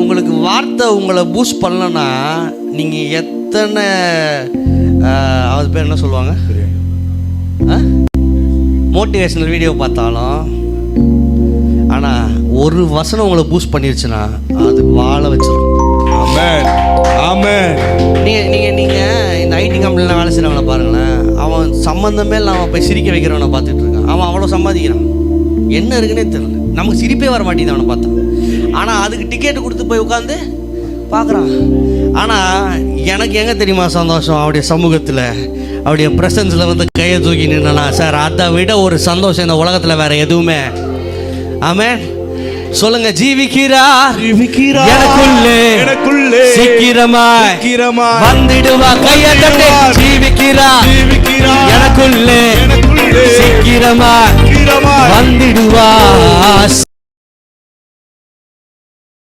உங்களுக்கு வார்த்தை உங்களை பூஸ்ட் பண்ணலன்னா நீங்கள் எத்தனை அது பேர் என்ன சொல்லுவாங்க? மோட்டிவேஷனல் வீடியோ பார்த்தாலும் ஆனால் ஒரு வசனம் உங்களை பூஸ்ட் பண்ணிருச்சுன்னா அது வாழ வச்சிடும் நீங்கள் நீங்கள் நீங்கள் இந்த ஐடி கம்பெனியில் வேலை செய்கிறவனை பாருங்களேன். அவன் சம்மந்தமே இல்லாமல் போய் சிரிக்க வைக்கிறவனை பார்த்துட்டு இருக்கான். அவன் அவ்வளோ சம்பாதிக்கிறான். என்ன இருக்குன்னே தெரியல. நமக்கு சிரிப்பே வர மாட்டேங்குது அவனை பார்த்தா. ஆனால் அதுக்கு டிக்கெட் கொடுத்து போய் உட்காந்து பார்க்குறான். ஆனால் எனக்கு எங்கே தெரியுமா சந்தோஷம்? அவருடைய சமூகத்தில் அவருடைய ப்ரெசன்ஸில் வந்து கையை தூக்கி நின்னா சார் அதை விட ஒரு சந்தோஷம் இந்த உலகத்தில் வேற எதுவுமே. ஆமென். சொல்லுங்க ஜீவிக்கிறார். ஜீவிக்கிறார். எனக்குள்ளே. எனக்குள்ளே. சீக்கிரமாய். சீக்கிரமாய். வந்துடுவா கையை தட்டி. வந்துடுவார். ஜீவிக்கிறார். ஜீவிக்கிறார். எனக்குள்ளே. எனக்குள்ளே. சீக்கிரமாய். சீக்கிரமாய். வந்துடுவா.